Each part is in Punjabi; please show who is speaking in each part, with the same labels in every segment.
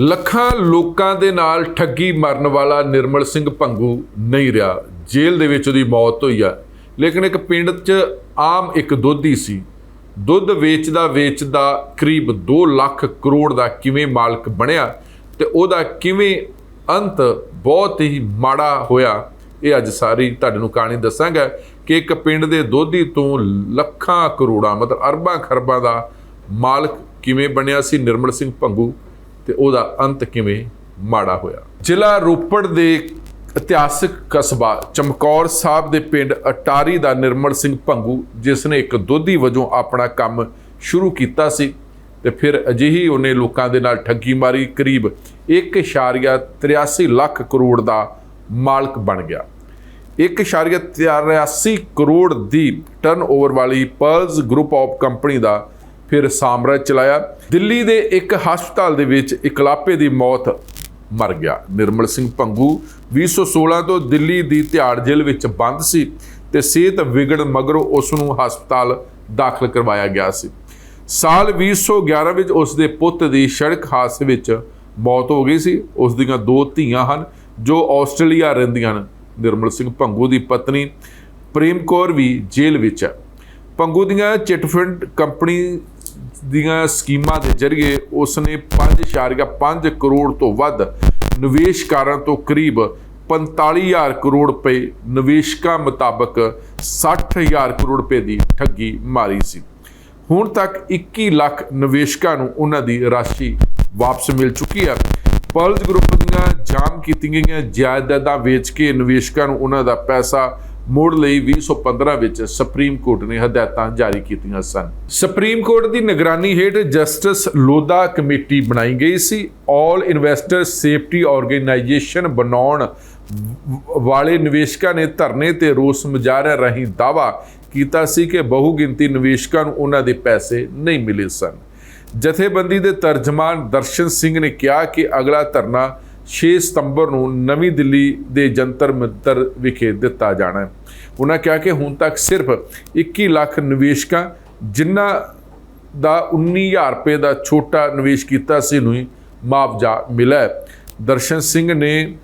Speaker 1: ਲੱਖਾਂ ਲੋਕਾਂ ਦੇ ਨਾਲ ਠੱਗੀ ਮਾਰਨ ਵਾਲਾ ਨਿਰਮਲ ਸਿੰਘ ਭੰਗੂ ਨਹੀਂ ਰਿਹਾ। ਜੇਲ੍ਹ ਦੇ ਵਿੱਚ ਉਹਦੀ ਮੌਤ ਹੋਈ ਆ। ਲੇਕਿਨ ਇੱਕ ਪਿੰਡ 'ਚ ਆਮ ਇੱਕ ਦੋਧੀ ਸੀ। ਦੁੱਧ ਵੇਚਦਾ ਵੇਚਦਾ ਕਰੀਬ 2 ਲੱਖ ਕਰੋੜ ਦਾ ਕਿਵੇਂ ਮਾਲਕ ਬਣਿਆ ਤੇ ਉਹਦਾ ਕਿਵੇਂ ਅੰਤ ਬਹੁਤ ਹੀ ਮਾੜਾ ਹੋਇਆ, ਇਹ ਅੱਜ ਸਾਰੀ ਤੁਹਾਡੇ ਨੂੰ ਕਹਾਣੀ ਦੱਸਾਂਗਾ ਕਿ ਇੱਕ ਪਿੰਡ ਦੇ ਦੋਧੀ ਤੋਂ ਲੱਖਾਂ ਕਰੋੜਾਂ ਮਤਲਬ ਅਰਬਾਂ ਖਰਬਾਂ ਦਾ ਮਾਲਕ ਕਿਵੇਂ ਬਣਿਆ ਸੀ ਨਿਰਮਲ ਸਿੰਘ ਭੰਗੂ। ਤੇ ਉਹਦਾ ਅੰਤ ਕਿਵੇਂ ਮਾੜਾ ਹੋਇਆ? ਜ਼ਿਲ੍ਹਾ ਰੋਪੜ ਦੇ ਇਤਿਹਾਸਕ ਕਸਬਾ ਚਮਕੌਰ ਸਾਹਿਬ ਦੇ ਪਿੰਡ ਅਟਾਰੀ ਦਾ ਨਿਰਮਲ ਸਿੰਘ ਭੰਗੂ, ਜਿਸ ਨੇ ਇੱਕ ਦੋਧੀ ਵਜੋਂ ਆਪਣਾ ਕੰਮ ਸ਼ੁਰੂ ਕੀਤਾ ਸੀ ਤੇ ਫਿਰ ਅਜਿਹੀ ਉਹਨੇ ਲੋਕਾਂ ਦੇ ਨਾਲ ਠੱਗੀ ਮਾਰੀ, ਕਰੀਬ 1.83 ਲੱਖ ਕਰੋੜ ਦਾ ਮਾਲਕ ਬਣ ਗਿਆ। 1.83 ਕਰੋੜ ਦੀ ਟਰਨਓਵਰ ਵਾਲੀ ਪਰਲਸ ਗਰੁੱਪ ਆਫ ਕੰਪਨੀ ਦਾ ਫਿਰ ਸਾਮਰਾਜ ਚਲਾਇਆ। ਦਿੱਲੀ ਦੇ ਇੱਕ ਹਸਪਤਾਲ ਦੇ ਵਿੱਚ ਇਕਲਾਪੇ ਦੀ ਮੌਤ ਮਰ ਗਿਆ। ਨਿਰਮਲ ਸਿੰਘ ਭੰਗੂ 2016 ਤੋਂ ਦਿੱਲੀ ਦੀ ਤਿਹਾੜ ਜੇਲ੍ਹ ਵਿੱਚ ਬੰਦ ਸੀ ਤੇ ਸਿਹਤ ਵਿਗੜਨ ਮਗਰੋਂ ਉਸ ਨੂੰ ਹਸਪਤਾਲ ਦਾਖਲ ਕਰਵਾਇਆ ਗਿਆ ਸੀ। ਸਾਲ 2011 ਵਿੱਚ ਉਸ ਦੇ ਪੁੱਤ ਦੀ ਸੜਕ ਹਾਦਸੇ ਵਿੱਚ ਮੌਤ ਹੋ ਗਈ ਸੀ। ਉਸ ਦੀਆਂ ਦੋ ਧੀਆਂ ਹਨ, ਜੋ ਆਸਟ੍ਰੇਲੀਆ ਰਹਿੰਦੀਆਂ ਹਨ। ਨਿਰਮਲ ਸਿੰਘ ਭੰਗੂ ਦੀ ਪਤਨੀ ਪ੍ਰੇਮ ਕੌਰ ਵੀ ਜੇਲ੍ਹ ਵਿੱਚ ਹੈ। ਪੰਗੂ ਦੀਆਂ ਚਿਟ ਕੰਪਨੀ ਦੀਆਂ ਸਕੀਮਾਂ ਦੇ ਜ਼ਰੀਏ ਉਸ ਨੇ 5.5 ਕਰੋੜ ਤੋਂ ਵੱਧ ਨਿਵੇਸ਼ਕਾਰਾਂ ਤੋਂ ਕਰੀਬ 45000 ਕਰੋੜ ਰੁਪਏ ਨਿਵੇਸ਼ਕਾਂ ਮੁਤਾਬਕ 60000 ਕਰੋੜ ਰੁਪਏ ਦੀ ਠੱਗੀ ਮਾਰੀ ਸੀ। ਹੁਣ ਤੱਕ 21 ਲੱਖ ਨਿਵੇਸ਼ਕਾਂ ਨੂੰ ਉਹਨਾਂ ਦੀ ਰਾਸ਼ੀ ਵਾਪਸ ਮਿਲ ਚੁੱਕੀ ਹੈ ਪਰਲਸ ਗਰੁੱਪ ਦੀਆਂ ਜਾਮ ਕੀਤੀਆਂ ਗਈਆਂ ਜਾਇਦਾਦਾਂ ਵੇਚ ਕੇ ਨਿਵੇਸ਼ਕਾਂ ਨੂੰ ਉਹਨਾਂ ਦਾ ਪੈਸਾ ਮੋੜ ਲਈ 2015 ਵਿੱਚ ਸੁਪਰੀਮ ਕੋਰਟ ਨੇ ਹਦਾਇਤਾਂ ਜਾਰੀ ਕੀਤੀਆਂ ਸਨ। ਸੁਪਰੀਮ ਕੋਰਟ ਦੀ ਨਿਗਰਾਨੀ ਹੇਠ ਜਸਟਿਸ ਲੋਧਾ ਕਮੇਟੀ ਬਣਾਈ ਗਈ ਸੀ। ਆਲ ਇਨਵੈਸਟਰ ਸੇਫਟੀ ਆਰਗੇਨਾਈਜੇਸ਼ਨ ਬਣਾਉਣ ਵਾਲੇ ਨਿਵੇਸ਼ਕਾਂ ਨੇ ਧਰਨੇ ਤੇ ਰੋਸ ਮੁਜ਼ਾਹਰਾ ਰਾਹੀਂ ਦਾਵਾ ਕੀਤਾ ਸੀ ਕਿ ਬਹੁਗਿਣਤੀ ਨਿਵੇਸ਼ਕਾਂ ਨੂੰ ਉਹਨਾਂ ਦੇ ਪੈਸੇ ਨਹੀਂ ਮਿਲੇ ਸਨ। ਜਥੇਬੰਦੀ ਦੇ ਤਰਜਮਾਨ ਦਰਸ਼ਨ ਸਿੰਘ ਨੇ ਕਿਹਾ ਕਿ ਅਗਲਾ ਧਰਨਾ 6 ਸਤੰਬਰ ਨੂੰ ਨਵੀਂ ਦਿੱਲੀ ਦੇ ਜੰਤਰ ਮੰਤਰ ਵਿਖੇ ਦਿੱਤਾ ਜਾਣਾ ਹੈ। ਉਹਨਾਂ ਕਿਹਾ ਕਿ ਹੁਣ ਤੱਕ ਸਿਰਫ 21 ਲੱਖ ਨਿਵੇਸ਼ਕਾਂ ਜਿਨ੍ਹਾਂ ਦਾ 19000 ਰੁਪਏ ਦਾ ਛੋਟਾ ਨਿਵੇਸ਼ ਕੀਤਾ ਸੀ ਨੂੰ ਹੀ ਮੁਆਵਜ਼ਾ ਮਿਲਿਆ ਦਰਸ਼ਨ ਸਿੰਘ ਨੇ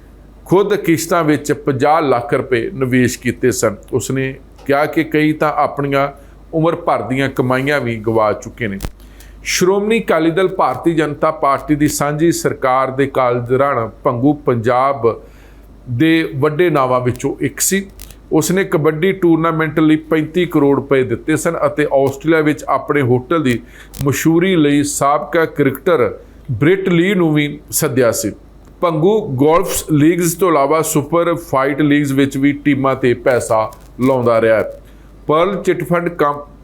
Speaker 1: ਖੁਦ ਕਿਸ਼ਤਾਂ ਵਿੱਚ 50 ਲੱਖ ਰੁਪਏ ਨਿਵੇਸ਼ ਕੀਤੇ ਸਨ। ਉਸਨੇ ਕਿਹਾ ਕਿ ਕਈ ਤਾਂ ਆਪਣੀਆਂ ਉਮਰ ਭਰ ਦੀਆਂ ਕਮਾਈਆਂ ਵੀ ਗਵਾ ਚੁੱਕੇ ਨੇ। ਸ਼੍ਰੋਮਣੀ ਅਕਾਲੀ ਦਲ ਭਾਰਤੀ ਜਨਤਾ ਪਾਰਟੀ ਦੀ ਸਾਂਝੀ ਸਰਕਾਰ ਦੇ ਕਾਲ ਦੌਰਾਨ ਭੰਗੂ ਪੰਜਾਬ ਦੇ ਵੱਡੇ ਨਾਵਾਂ ਵਿੱਚੋਂ ਇੱਕ ਸੀ। ਉਸਨੇ ਕਬੱਡੀ ਟੂਰਨਾਮੈਂਟ ਲਈ 35 ਕਰੋੜ ਰੁਪਏ ਦਿੱਤੇ ਸਨ ਅਤੇ ਆਸਟ੍ਰੇਲੀਆ ਵਿੱਚ ਆਪਣੇ ਹੋਟਲ ਦੀ ਮਸ਼ਹੂਰੀ ਲਈ ਸਾਬਕਾ ਕ੍ਰਿਕਟਰ ਬ੍ਰਿਟ ਲੀ ਨੂੰ ਵੀ ਸੱਦਿਆ ਸੀ। ਭੰਗੂ ਗੋਲਫ ਲੀਗਸ ਤੋਂ ਇਲਾਵਾ ਸੁਪਰ ਫਾਈਟ ਲੀਗਸ ਵਿੱਚ ਵੀ ਟੀਮਾਂ ਤੇ ਪੈਸਾ ਲਾਉਂਦਾ ਰਿਹਾ ਪਰਲ ਚਿਟ ਫੰਡ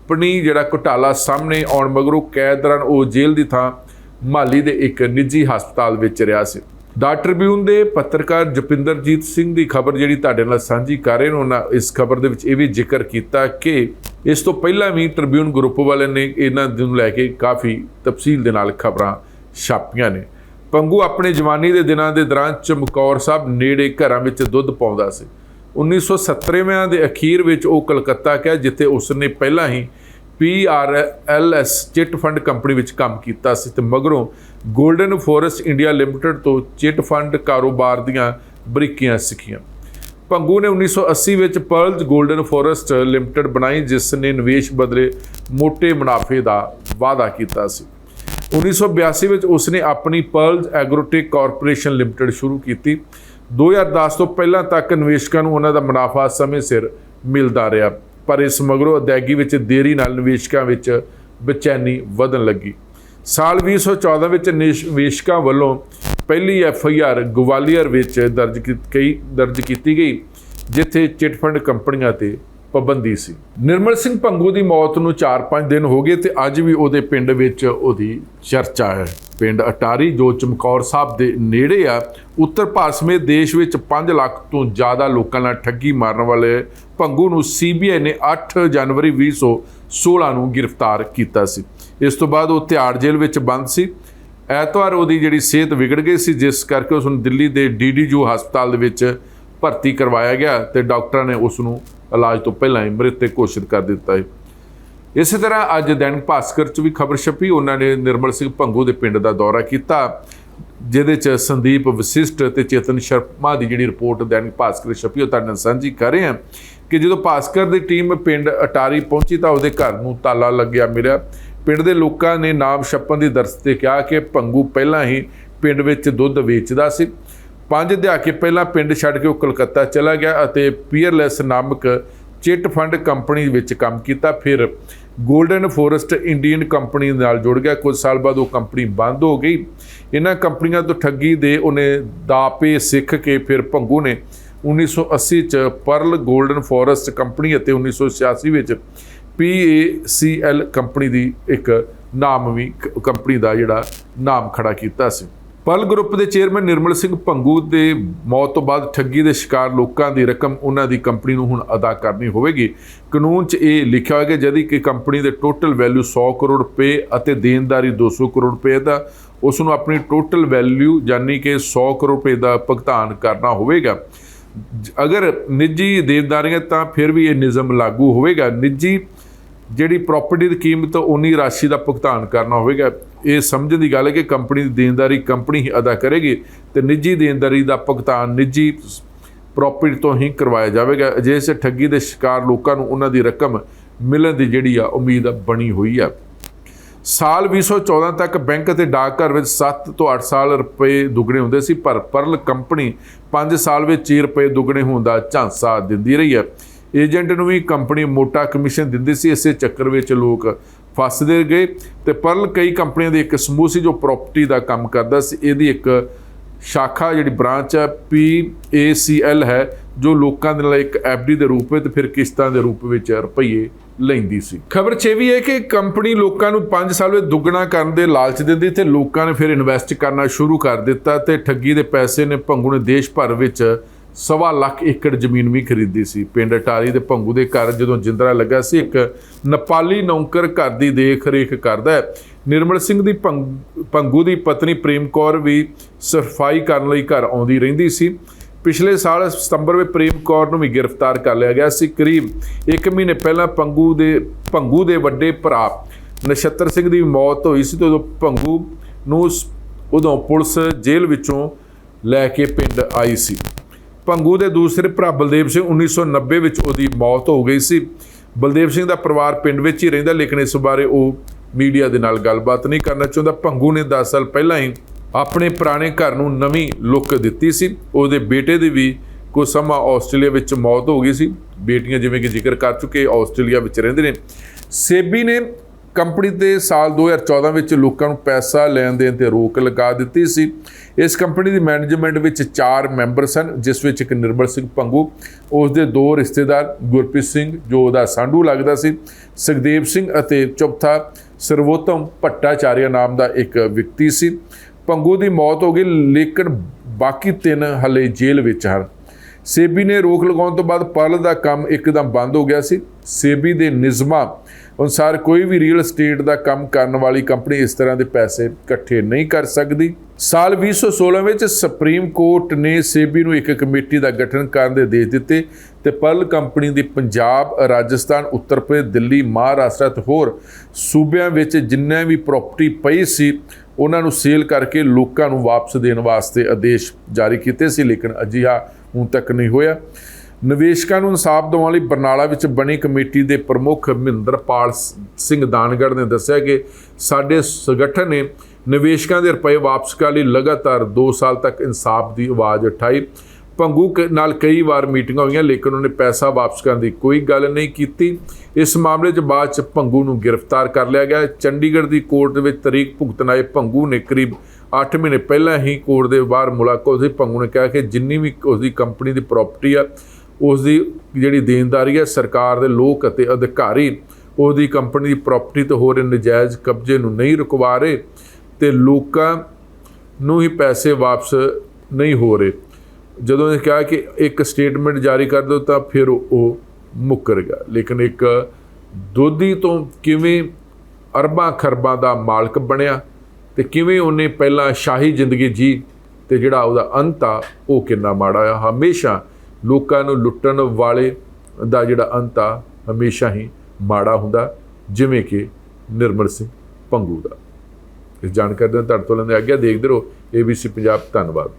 Speaker 1: ਕੰਪਨੀ ਜਿਹੜਾ ਘੁਟਾਲਾ ਸਾਹਮਣੇ ਆਉਣ ਮਗਰੋਂ ਕੈਦ ਦੌਰਾਨ ਉਹ ਜੇਲ੍ਹ ਦੀ ਥਾਂ ਮਾਲੀ ਦੇ ਇੱਕ ਨਿੱਜੀ ਹਸਪਤਾਲ ਵਿੱਚ ਰਿਹਾ ਸੀ। ਦਾ ਟ੍ਰਿਬਿਊਨ ਦੇ ਪੱਤਰਕਾਰ ਜਪਿੰਦਰਜੀਤ ਸਿੰਘ ਦੀ ਖਬਰ ਜਿਹੜੀ ਤੁਹਾਡੇ ਨਾਲ ਸਾਂਝੀ ਕਰ ਰਹੇ ਨੇ, ਉਹਨਾਂ ਇਸ ਖਬਰ ਦੇ ਵਿੱਚ ਇਹ ਵੀ ਜ਼ਿਕਰ ਕੀਤਾ ਕਿ ਇਸ ਤੋਂ ਪਹਿਲਾਂ ਵੀ ਟ੍ਰਿਬਿਊਨ ਗਰੁੱਪ ਵਾਲੇ ਨੇ ਇਹਨਾਂ ਨੂੰ ਲੈ ਕੇ ਕਾਫੀ ਤਫਸੀਲ ਦੇ ਨਾਲ ਖਬਰਾਂ ਛਾਪੀਆਂ ਨੇ। ਪੰਗੂ ਆਪਣੇ ਜਵਾਨੀ ਦੇ ਦਿਨਾਂ ਦੇ ਦੌਰਾਨ ਚਮਕੌਰ ਸਾਹਿਬ ਨੇੜੇ ਘਰਾਂ ਵਿੱਚ ਦੁੱਧ ਪਾਉਂਦਾ ਸੀ। 1970ਵਿਆਂ ਦੇ ਅਖੀਰ ਵਿੱਚ ਉਹ ਕਲਕੱਤਾ ਗਿਆ, ਜਿੱਥੇ ਉਸ ਨੇ ਪਹਿਲਾਂ ਹੀ P R L PRLS chit fund company ਵਿੱਚ ਕੰਮ ਕੀਤਾ ਸੀ ਤੇ ਮਗਰੋਂ ਗੋਲਡਨ ਫੋਰੈਸਟ ਇੰਡੀਆ ਲਿਮਟਿਡ ਤੋਂ ਚਿੱਟ ਫੰਡ ਕਾਰੋਬਾਰ ਦੀਆਂ ਬਰੀਕੀਆਂ ਸਿੱਖੀਆਂ। ਪੰਗੂ ਨੇ 1980 ਵਿੱਚ ਪਰਲਜ਼ ਗੋਲਡਨ ਫੋਰੈਸਟ ਲਿਮਟਿਡ ਬਣਾਈ, ਜਿਸ ਨੇ ਨਿਵੇਸ਼ ਬਦਲੇ ਮੋٹے ਮੁਨਾਫੇ ਦਾ ਵਾਅਦਾ ਕੀਤਾ ਸੀ। 1982 ਵਿੱਚ ਉਸ ਨੇ ਆਪਣੀ ਪਰਲਜ਼ ਐਗਰੋਟੈਕ ਕਾਰਪੋਰੇਸ਼ਨ ਲਿਮਟਿਡ ਸ਼ੁਰੂ ਕੀਤੀ। 2010 ਤੋਂ ਪਹਿਲਾਂ ਤੱਕ ਨਿਵੇਸ਼ਕਾਂ ਨੂੰ ਉਹਨਾਂ ਦਾ ਮੁਨਾਫਾ ਸਮੇਂ ਸਿਰ ਮਿਲਦਾ ਰਿਹਾ। ਪਰ ਇਸ ਮਗਰੋਂ ਅਦਾਇਗੀ ਵਿੱਚ ਦੇਰੀ ਨਾਲ ਨਿਵੇਸ਼ਕਾਂ ਵਿੱਚ ਬੇਚੈਨੀ ਵਧਣ ਲੱਗੀ। ਸਾਲ 2014 ਵਿੱਚ ਨਿਵੇਸ਼ਕਾਂ ਵੱਲੋਂ ਪਹਿਲੀ ਐਫ ਆਈ ਆਰ ਗਵਾਲੀਅਰ ਵਿੱਚ ਦਰਜ ਕੀ- ਕਈ, ਦਰਜ ਕੀਤੀ ਗਈ, ਜਿੱਥੇ ਚਿਟ ਫੰਡ ਕੰਪਨੀਆਂ ਤੇ ਪਾਬੰਦੀ ਸੀ। ਨਿਰਮਲ ਸਿੰਘ ਭੰਗੂ ਦੀ ਮੌਤ ਨੂੰ 4-5 ਦਿਨ ਹੋ ਗਏ ਤੇ ਅੱਜ ਵੀ ਉਹਦੇ ਪਿੰਡ ਵਿੱਚ ਉਹਦੀ ਚਰਚਾ ਹੈ। ਪਿੰਡ ਅਟਾਰੀ, ਜੋ ਚਮਕੌਰ ਸਾਹਿਬ ਦੇ ਨੇੜੇ ਆ, ਉੱਤਰ ਭਾਰਤ ਸਮੇਤ ਦੇਸ਼ ਵਿੱਚ 5 ਲੱਖ ਤੋਂ ਜ਼ਿਆਦਾ ਲੋਕਾਂ ਨਾਲ ਠੱਗੀ ਮਾਰਨ ਵਾਲੇ ਭੰਗੂ ਨੂੰ ਸੀਬੀਆਈ ਨੇ 8 ਜਨਵਰੀ 2016 ਨੂੰ ਗ੍ਰਿਫਤਾਰ ਕੀਤਾ ਸੀ। ਇਸ ਤੋਂ ਬਾਅਦ ਉਹ ਤਿਹਾੜ ਜੇਲ੍ਹ ਵਿੱਚ ਬੰਦ ਸੀ। ਐਤਵਾਰ ਉਹਦੀ ਜਿਹੜੀ ਸਿਹਤ ਵਿਗੜ ਗਈ ਸੀ, ਜਿਸ ਕਰਕੇ ਉਸ ਨੂੰ ਦਿੱਲੀ ਦੇ ਡੀਡੀਯੂ ਹਸਪਤਾਲ ਦੇ ਵਿੱਚ ਭਰਤੀ ਕਰਵਾਇਆ ਗਿਆ ਤੇ ਡਾਕਟਰਾਂ ਨੇ ਉਸ ਨੂੰ ਇਲਾਜ ਤੋਂ ਪਹਿਲਾਂ ਹੀ ਮ੍ਰਿਤਕ ਘੋਸ਼ਿਤ ਕਰ ਦਿੱਤਾ ਹੈ। ਇਸੇ ਤਰ੍ਹਾਂ ਅੱਜ ਦੈਨਿਕ ਭਾਸਕਰ ਚ ਵੀ ਖਬਰ ਛਪੀ, ਉਹਨਾਂ ਨੇ ਨਿਰਮਲ ਸਿੰਘ ਭੰਗੂ ਦੇ ਪਿੰਡ ਦਾ ਦੌਰਾ ਕੀਤਾ, ਜਿਹਦੇ ਚ ਸੰਦੀਪ ਵਸਿਸ਼ਟ ਤੇ ਚੇਤਨ ਸ਼ਰਮਾ ਦੀ ਜਿਹੜੀ ਰਿਪੋਰਟ ਦੈਨਿਕ ਭਾਸਕਰ ਛਪੀ, ਉਹ ਤੁਹਾਡੇ ਨਾਲ ਸਾਂਝੀ ਕਰ ਰਹੇ ਹਾਂ ਕਿ ਜਦੋਂ ਭਾਸਕਰ ਦੀ ਟੀਮ ਪਿੰਡ ਅਟਾਰੀ ਪਹੁੰਚੀ ਤਾਂ ਉਹਦੇ ਘਰ ਨੂੰ ਤਾਲਾ ਲੱਗਿਆ ਮਿਲਿਆ। ਪਿੰਡ ਦੇ ਲੋਕਾਂ ਨੇ ਨਾਮ ਛੱਪਣ ਦੀ ਦਰਸ ਤੇ ਕਿਹਾ ਕਿ ਭੰਗੂ ਪਹਿਲਾਂ ਹੀ ਪਿੰਡ ਵਿੱਚ ਦੁੱਧ ਵੇਚਦਾ ਸੀ। ਪੰਜ ਦਹਾਕੇ ਪਹਿਲਾਂ ਪਿੰਡ ਛੱਡ ਕੇ ਉਹ ਕਲਕੱਤਾ ਚਲਾ ਗਿਆ ਅਤੇ ਪੀਅਰਲੈਸ ਨਾਮਕ ਚਿੱਟ ਫੰਡ ਕੰਪਨੀ ਵਿੱਚ ਕੰਮ ਕੀਤਾ। ਫਿਰ ਗੋਲਡਨ ਫੋਰੈਸਟ ਇੰਡੀਅਨ ਕੰਪਨੀ ਨਾਲ ਜੁੜ ਗਿਆ। ਕੁਝ ਸਾਲ ਬਾਅਦ ਉਹ ਕੰਪਨੀ ਬੰਦ ਹੋ ਗਈ। ਇਹਨਾਂ ਕੰਪਨੀਆਂ ਤੋਂ ਠੱਗੀ ਦੇ ਉਹਨੇ ਦਾਪੇ ਸਿੱਖ ਕੇ ਫਿਰ ਭੰਗੂ ਨੇ 1980 ਚ ਪਰਲ ਗੋਲਡਨ ਫੋਰੈਸਟ ਕੰਪਨੀ ਅਤੇ 1986 ਵਿੱਚ PACL ਕੰਪਨੀ ਦੀ ਇੱਕ ਨਾਮ ਵੀ ਕੰਪਨੀ ਦਾ ਜਿਹੜਾ ਨਾਮ ਖੜਾ ਕੀਤਾ ਸੀ। ਪਰਲ ਗਰੁੱਪ ਦੇ ਚੇਅਰਮੈਨ ਨਿਰਮਲ ਸਿੰਘ ਭੰਗੂ ਦੇ ਮੌਤ ਤੋਂ ਬਾਅਦ ਠੱਗੀ ਦੇ ਸ਼ਿਕਾਰ ਲੋਕਾਂ ਦੀ ਰਕਮ ਉਹਨਾਂ ਦੀ ਕੰਪਨੀ ਨੂੰ ਹੁਣ ਅਦਾ ਕਰਨੀ ਹੋਵੇਗੀ। ਕਾਨੂੰਨ 'ਚ ਇਹ ਲਿਖਿਆ ਹੋਇਆ ਕਿ ਜਦੀ ਕਿ ਕੰਪਨੀ ਦੇ ਟੋਟਲ ਵੈਲਿਊ 100 ਕਰੋੜ ਰੁਪਏ ਅਤੇ ਦੇਣਦਾਰੀ 200 ਕਰੋੜ ਰੁਪਏ ਦਾ, ਉਸ ਨੂੰ ਆਪਣੀ ਟੋਟਲ ਵੈਲਿਊ ਯਾਨੀ ਕਿ 100 ਕਰੋੜ ਰੁਪਏ ਦਾ ਭੁਗਤਾਨ ਕਰਨਾ ਹੋਵੇਗਾ। ਅਗਰ ਨਿੱਜੀ ਦੇਣਦਾਰੀਆਂ ਤਾਂ ਫਿਰ ਵੀ ਇਹ ਨਿਯਮ ਲਾਗੂ ਹੋਵੇਗਾ। ਨਿੱਜੀ ਜਿਹੜੀ ਪ੍ਰਾਪਰਟੀ ਦੀ ਕੀਮਤ ਉਨੀ ਰਾਸ਼ੀ ਦਾ ਭੁਗਤਾਨ ਕਰਨਾ ਹੋਵੇਗਾ। ਇਹ ਸਮਝਣ ਦੀ ਗੱਲ ਹੈ ਕਿ ਕੰਪਨੀ ਦੀ ਦੇਣਦਾਰੀ ਕੰਪਨੀ ਹੀ ਅਦਾ ਕਰੇਗੀ ਤੇ ਨਿੱਜੀ ਦੇਣਦਾਰੀ ਦਾ ਭੁਗਤਾਨ ਨਿੱਜੀ ਪ੍ਰਾਪਰਟੀ ਤੋਂ ਹੀ ਕਰਵਾਇਆ ਜਾਵੇਗਾ। ਜਿਸ ਠੱਗੀ ਦੇ ਸ਼ਿਕਾਰ ਲੋਕਾਂ ਨੂੰ ਉਹਨਾਂ ਦੀ ਰਕਮ ਮਿਲਣ ਦੀ ਜਿਹੜੀ ਆ ਉਮੀਦ ਬਣੀ ਹੋਈ ਆ। ਸਾਲ 2014 ਤੱਕ ਬੈਂਕ ਅਤੇ ਡਾਕਘਰ ਵਿੱਚ 7 ਤੋਂ 8 ਸਾਲ ਰੁਪਏ ਦੁੱਗਣੇ ਹੁੰਦੇ ਸੀ, ਪਰ ਪਰਲ ਕੰਪਨੀ 5 ਸਾਲ ਵਿੱਚ 6 ਰੁਪਏ ਦੁੱਗਣੇ ਹੋਣ ਦਾ ਝਾਂਸਾ ਦਿੰਦੀ ਰਹੀ ਹੈ ਏਜੰਟ ਨੂੰ ਵੀ ਕੰਪਨੀ ਮੋਟਾ ਕਮਿਸ਼ਨ ਦਿੰਦੀ ਸੀ, ਇਸੇ ਚੱਕਰ ਵਿੱਚ ਲੋਕ ਫਸਦੇ ਗਏ। ਤੇ ਪਰਲ ਕਈ ਕੰਪਨੀਆਂ ਦੇ ਇੱਕ ਸਮੂਹ ਸੀ ਜੋ ਪ੍ਰਾਪਰਟੀ ਦਾ ਕੰਮ ਕਰਦਾ ਸੀ। ਇਹਦੀ ਇੱਕ ਸ਼ਾਖਾ, ਜਿਹੜੀ ਬ੍ਰਾਂਚ ਹੈ ਪੀ ਏ ਸੀ PACL ਹੈ, ਜੋ ਲੋਕਾਂ ਦੇ ਨਾਲ ਇੱਕ ਐਫਡੀ ਦੇ ਰੂਪ ਵਿੱਚ ਤੇ ਫਿਰ ਕਿਸ਼ਤਾਂ ਦੇ ਰੂਪ ਵਿੱਚ ਰੁਪਈਏ ਲੈਂਦੀ ਸੀ। ਖਬਰ 6 ਵੀ ਹੈ ਕਿ ਕੰਪਨੀ ਲੋਕਾਂ ਨੂੰ 5 ਸਾਲ ਵਿੱਚ ਦੁੱਗਣਾ ਕਰਨ ਦੇ ਲਾਲਚ ਦਿੰਦੀ ਤੇ ਲੋਕਾਂ ਨੇ ਫਿਰ ਇਨਵੈਸਟ ਕਰਨਾ ਸ਼ੁਰੂ ਕਰ ਦਿੱਤਾ ਤੇ ਠੱਗੀ ਦੇ ਪੈਸੇ ਨੇ ਭੰਗੂ ਨੇ ਦੇਸ਼ ਭਰ ਵਿੱਚ ਸਵਾ ਲੱਖ ਏਕੜ ਜ਼ਮੀਨ ਵੀ ਖਰੀਦੀ ਸੀ। ਪਿੰਡ ਅਟਾਰੀ ਦੇ ਭੰਗੂ ਦੇ ਘਰ ਜਦੋਂ ਜਿੰਦਰਾ ਲੱਗਾ ਸੀ, ਇੱਕ ਨੇਪਾਲੀ ਨੌਕਰ ਘਰ ਦੀ ਦੇਖ ਰੇਖ ਕਰਦਾ ਹੈ। ਨਿਰਮਲ ਸਿੰਘ ਦੀ ਭੰਗ- ਭੰਗੂ ਦੀ ਪਤਨੀ ਪ੍ਰੇਮ ਕੌਰ ਵੀ ਸਫ਼ਾਈ ਕਰਨ ਲਈ ਘਰ ਆਉਂਦੀ ਰਹਿੰਦੀ ਸੀ। ਪਿਛਲੇ ਸਾਲ ਸਤੰਬਰ ਵਿੱਚ ਪ੍ਰੇਮ ਕੌਰ ਨੂੰ ਵੀ ਗ੍ਰਿਫਤਾਰ ਕਰ ਲਿਆ ਗਿਆ ਸੀ। ਕਰੀਬ 1 ਮਹੀਨੇ ਪਹਿਲਾਂ ਪੰਗੂ ਦੇ, ਭੰਗੂ ਦੇ ਵੱਡੇ ਭਰਾ ਨਛੱਤਰ ਸਿੰਘ ਦੀ ਮੌਤ ਹੋਈ ਸੀ ਤੇ ਉਦੋਂ ਭੰਗੂ ਨੂੰ ਸ- ਉਦੋਂ ਪੁਲਿਸ ਜੇਲ੍ਹ ਵਿੱਚੋਂ ਲੈ ਕੇ ਪਿੰਡ ਆਈ ਸੀ। ਪੰਗੂ ਦੇ ਦੂਸਰੇ ਭਰਾ ਬਲਦੇਵ ਸਿੰਘ 1990 ਵਿੱਚ ਉਹਦੀ ਮੌਤ ਹੋ ਗਈ ਸੀ। ਬਲਦੇਵ ਸਿੰਘ ਦਾ ਪਰਿਵਾਰ ਪਿੰਡ ਵਿੱਚ ਹੀ ਰਹਿੰਦਾ, ਲੇਕਿਨ ਇਸ ਬਾਰੇ ਉਹ ਮੀਡੀਆ ਦੇ ਨਾਲ ਗੱਲਬਾਤ ਨਹੀਂ ਕਰਨਾ ਚਾਹੁੰਦਾ। ਪੰਗੂ ਨੇ 10 ਸਾਲ ਪਹਿਲਾਂ ਹੀ ਆਪਣੇ ਪੁਰਾਣੇ ਘਰ ਨੂੰ ਨਵੀਂ ਲੁੱਕ ਦਿੱਤੀ ਸੀ। ਉਹਦੇ ਬੇਟੇ ਦੀ ਵੀ ਕੁਝ ਸਮਾਂ ਆਸਟ੍ਰੇਲੀਆ ਵਿੱਚ ਮੌਤ ਹੋ ਗਈ ਸੀ। ਬੇਟੀਆਂ ਜਿਵੇਂ ਕਿ ਜ਼ਿਕਰ ਕਰ ਚੁੱਕੇ, ਆਸਟ੍ਰੇਲੀਆ ਵਿੱਚ ਰਹਿੰਦੇ ਨੇ। ਸੇਬੀ ਨੇ ਕੰਪਨੀ ਤੇ ਸਾਲ 2014 ਵਿੱਚ ਲੋਕਾਂ ਨੂੰ ਪੈਸਾ ਲੈਣ ਦੇਣ ਤੇ ਰੋਕ ਲਗਾ ਦਿੱਤੀ ਸੀ। ਇਸ ਕੰਪਨੀ ਦੀ ਮੈਨੇਜਮੈਂਟ ਵਿੱਚ ਚਾਰ ਮੈਂਬਰ ਸਨ, ਜਿਸ ਵਿੱਚ ਇੱਕ ਨਿਰਮਲ ਸਿੰਘ ਪੰਗੂ ਉਸ ਦੇ ਦੋ ਰਿਸ਼ਤੇਦਾਰ ਗੁਰਪ੍ਰੀਤ ਸਿੰਘ, ਜੋ ਉਹਦਾ ਸਾਂਢੂ ਲੱਗਦਾ ਸੀ, ਸੁਖਦੇਵ ਸਿੰਘ ਅਤੇ ਚੌਥਾ ਸਰਵੋਤਮ ਭੱਟਾਚਾਰਿਆ ਨਾਮ ਦਾ ਇੱਕ ਵਿਅਕਤੀ ਸੀ। ਪੰਗੂ ਦੀ ਮੌਤ ਹੋ ਗਈ, ਲੇਕਿਨ ਬਾਕੀ ਤਿੰਨ ਹਲੇ ਜੇਲ੍ਹ ਵਿੱਚ ਹਨ। ਸੇਬੀ ਨੇ ਰੋਕ ਲਗਾਉਣ ਤੋਂ ਬਾਅਦ ਪਰਲ ਦਾ ਕੰਮ ਇੱਕਦਮ ਬੰਦ ਹੋ ਗਿਆ ਸੀ। ਸੇਬੀ ਦੇ ਨਿਯਮਾਂ ਅਨੁਸਾਰ ਕੋਈ ਵੀ ਰੀਅਲ ਏਸਟੇਟ ਦਾ ਕੰਮ ਕਰਨ ਵਾਲੀ ਕੰਪਨੀ ਇਸ ਤਰ੍ਹਾਂ ਦੇ ਪੈਸੇ ਇਕੱਠੇ ਨਹੀਂ ਕਰ ਸਕਦੀ। ਸਾਲ 2016 ਵਿੱਚ ਸੁਪਰੀਮ ਕੋਰਟ ਨੇ ਸੇਬੀ ਨੂੰ ਇੱਕ ਕਮੇਟੀ ਦਾ ਗਠਨ ਕਰਨ ਦੇ ਆਦੇਸ਼ ਦਿੱਤੇ ਤੇ ਪਰਲ ਕੰਪਨੀ ਦੀ ਪੰਜਾਬ, ਰਾਜਸਥਾਨ, ਉੱਤਰ ਪ੍ਰਦੇਸ਼, ਦਿੱਲੀ, ਮਹਾਰਾਸ਼ਟਰ ਤੇ ਹੋਰ ਸੂਬਿਆਂ ਵਿੱਚ ਜਿੰਨੇ ਵੀ ਪ੍ਰਾਪਰਟੀ ਪਈ ਸੀ, ਉਹਨਾਂ ਨੂੰ ਸੇਲ ਕਰਕੇ ਲੋਕਾਂ ਨੂੰ ਵਾਪਸ ਦੇਣ ਵਾਸਤੇ ਆਦੇਸ਼ ਜਾਰੀ ਕੀਤੇ ਸੀ, ਲੇਕਿਨ ਅਜਿਹਾ ਹੁਣ ਤੱਕ ਨਹੀਂ ਹੋਇਆ। ਨਿਵੇਸ਼ਕਾਂ ਨੂੰ ਇਨਸਾਫ ਦਿਵਾਉਣ ਲਈ ਬਰਨਾਲਾ ਵਿੱਚ ਬਣੀ ਕਮੇਟੀ ਦੇ ਪ੍ਰਮੁੱਖ ਮਹਿੰਦਰਪਾਲ ਸਿੰਘ ਦਾਨਗੜ੍ਹ ਨੇ ਦੱਸਿਆ ਕਿ ਸਾਡੇ ਸੰਗਠਨ ਨੇ ਨਿਵੇਸ਼ਕਾਂ ਦੇ ਰੁਪਏ ਵਾਪਸ ਕਰਨ ਲਈ ਲਗਾਤਾਰ 2 ਸਾਲ ਤੱਕ ਇਨਸਾਫ ਦੀ ਆਵਾਜ਼ ਉਠਾਈ। ਭੰਗੂ ਕ- ਨਾਲ ਕਈ ਵਾਰ ਮੀਟਿੰਗਾਂ ਹੋਈਆਂ, ਲੇਕਿਨ ਉਹਨੇ ਪੈਸਾ ਵਾਪਸ ਕਰਨ ਦੀ ਕੋਈ ਗੱਲ ਨਹੀਂ ਕੀਤੀ। ਇਸ ਮਾਮਲੇ 'ਚ ਬਾਅਦ 'ਚ ਭੰਗੂ ਨੂੰ ਗ੍ਰਿਫਤਾਰ ਕਰ ਲਿਆ ਗਿਆ। ਚੰਡੀਗੜ੍ਹ ਦੀ ਕੋਰਟ ਦੇ ਵਿੱਚ ਤਰੀਕ ਭੁਗਤਣ ਆਏ ਭੰਗੂ ਨੇ ਕਰੀਬ 8 ਮਹੀਨੇ ਪਹਿਲਾਂ ਹੀ ਕੋਰਟ ਦੇ ਬਾਹਰ ਮੁਲਾਕਾਤ ਹੋਈ ਭੰਗੂ ਨੇ ਕਿਹਾ ਕਿ ਜਿੰਨੀ ਵੀ ਉਸਦੀ ਕੰਪਨੀ ਦੀ ਪ੍ਰਾਪਰਟੀ ਆ ਉਸ ਦੀ ਜਿਹੜੀ ਦੇਣਦਾਰੀ ਹੈ, ਸਰਕਾਰ ਦੇ ਲੋਕ ਅਤੇ ਅਧਿਕਾਰੀ ਉਸ ਦੀ ਕੰਪਨੀ ਦੀ ਪ੍ਰਾਪਰਟੀ ਤੋਂ ਹੋ ਰਹੇ ਨਜਾਇਜ਼ ਕਬਜ਼ੇ ਨੂੰ ਨਹੀਂ ਰੁਕਵਾ ਰਹੇ ਤੇ ਲੋਕਾਂ ਨੂੰ ਹੀ ਪੈਸੇ ਵਾਪਸ ਨਹੀਂ ਹੋ ਰਹੇ। ਜਦੋਂ ਇਹ ਕਿਹਾ ਕਿ ਇੱਕ ਸਟੇਟਮੈਂਟ ਜਾਰੀ ਕਰ ਦਿਓ ਤਾਂ ਫਿਰ ਉਹ- ਉਹ ਮੁੱਕਰ ਗਿਆ। ਲੇਕਿਨ ਇੱਕ ਦੋਧੀ ਤੋਂ ਕਿਵੇਂ ਅਰਬਾਂ ਖਰਬਾਂ ਦਾ ਮਾਲਕ ਬਣਿਆ ਤੇ ਕਿਵੇਂ ਉਹਨੇ ਪਹਿਲਾਂ ਸ਼ਾਹੀ ਜ਼ਿੰਦਗੀ ਜੀ ਤੇ ਜਿਹੜਾ ਉਹਦਾ ਅੰਤ ਆ, ਉਹ ਕਿੰਨਾ ਮਾੜਾ ਆ। ਹਮੇਸ਼ਾ ਲੋਕਾਂ ਨੂੰ ਲੁੱਟਣ ਵਾਲੇ ਦਾ ਜਿਹੜਾ ਅੰਤ ਆ, ਹਮੇਸ਼ਾ ਹੀ ਮਾੜਾ ਹੁੰਦਾ, ਜਿਵੇਂ ਕਿ ਨਿਰਮਲ ਸਿੰਘ ਪੰਗੂ ਦਾ। ਇਸ ਜਾਣਕਾਰੀ ਦਾ ਤੁਹਾਡੇ ਤੋਂ ਲੈਂਦੇ ਆਗਿਆ ਦੇਖਦੇ ਰਹੋ। ABC ਪੰਜਾਬ, ਧੰਨਵਾਦ।